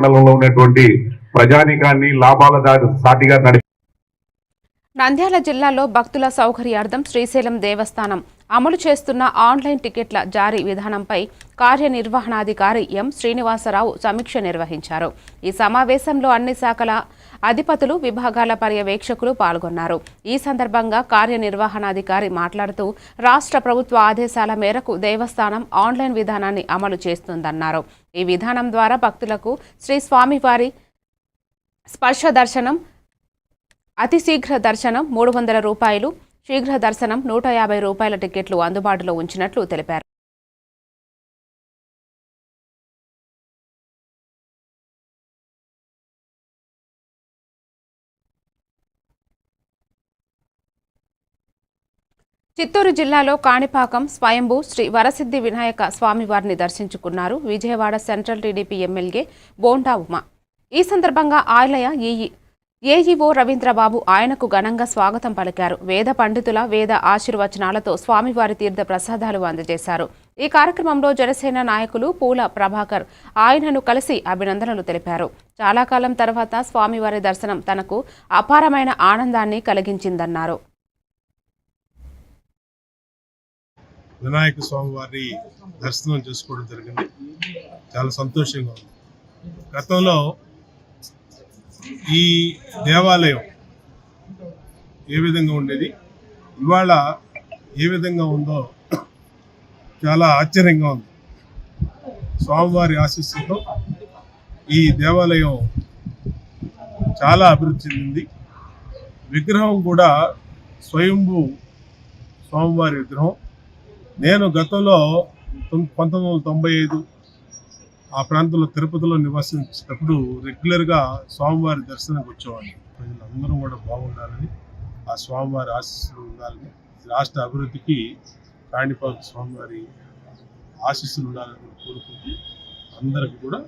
మండలంలో ఉన్నటువంటి ప్రజానికాన్ని లాభాల దారి సాటిగా నడిపి నంద్యాల జిల్లాలో భక్తుల సౌకర్యార్థం శ్రీశైలం దేవస్థానం. అమలు చేస్తున్న ఆన్లైన్ టికెట్ల జారీ విధానంపై కార్యనిర్వహణాధికారి ఎం శ్రీనివాసరావు సమీక్ష నిర్వహించారు. ఈ సమావేశంలో అన్ని శాఖల అధిపతులు విభాగాల పర్యవేక్షకులు పాల్గొన్నారు. ఈ సందర్భంగా కార్యనిర్వహణాధికారి మాట్లాడుతూ రాష్ట్ర ప్రభుత్వ ఆదేశాల మేరకు దేవస్థానం ఆన్లైన్ విధానాన్ని అమలు చేస్తుందన్నారు. ఈ విధానం ద్వారా భక్తులకు శ్రీ స్వామివారి స్పర్శ దర్శనం అతి శీఘ్ర దర్శనం మూడు వందల రూపాయలు శీఘ్ర దర్శనం నూట యాభై రూపాయల టికెట్లు అందుబాటులో ఉంచినట్లు తెలిపారు. చిత్తూరు జిల్లాలో కాణిపాకం స్వయంభూ శ్రీ వరసిద్ధి వినాయక స్వామివారిని దర్శించుకున్నారు. Vijayawada central TDP MLA Bonda Uma. ఈ సందర్భంగా ఆలయ ఈఈ ఏఈఓ రవీంద్రబాబు ఆయనకు ఘనంగా స్వాగతం పలికారు. వేద పండితుల వేద ఆశీర్వచనాలతో స్వామివారి తీర్థ ప్రసాదాలు అందజేశారు. ఈ కార్యక్రమంలో జనసేన నాయకులు పూల ప్రభాకర్ ఆయనను కలిసి అభినందనలు తెలిపారు. చాలా కాలం తర్వాత స్వామివారి దర్శనం తనకు అపారమైన ఆనందాన్ని కలిగించిందన్నారు. వినాయక స్వామి వారి దర్శనం చేసుకోవడం జరిగింది. చాలా సంతోషంగా ఉంది. గతంలో ఈ దేవాలయం ఏ విధంగా ఉండేది? ఇవాళ ఏ విధంగా ఉందో చాలా ఆశ్చర్యంగా ఉంది. స్వామివారి ఆశీస్సుతో ఈ దేవాలయం చాలా అభివృద్ధి చెందింది. విగ్రహం కూడా స్వయంభూ స్వామివారి విగ్రహం. నేను గతంలో పంతొమ్మిది వందల తొంభై ఐదు ఆ ప్రాంతంలో తిరుపతిలో నివసించేటప్పుడు రెగ్యులర్గా స్వామివారి దర్శనానికి వచ్చేవాడిని. ప్రజలందరూ కూడా బాగుండాలని ఆ స్వామివారి ఆశీస్సులు ఉండాలని రాష్ట్ర అభివృద్ధికి కాణిపాక స్వామివారి ఆశీస్సులు ఉండాలని కోరుకుంటూ అందరికీ కూడా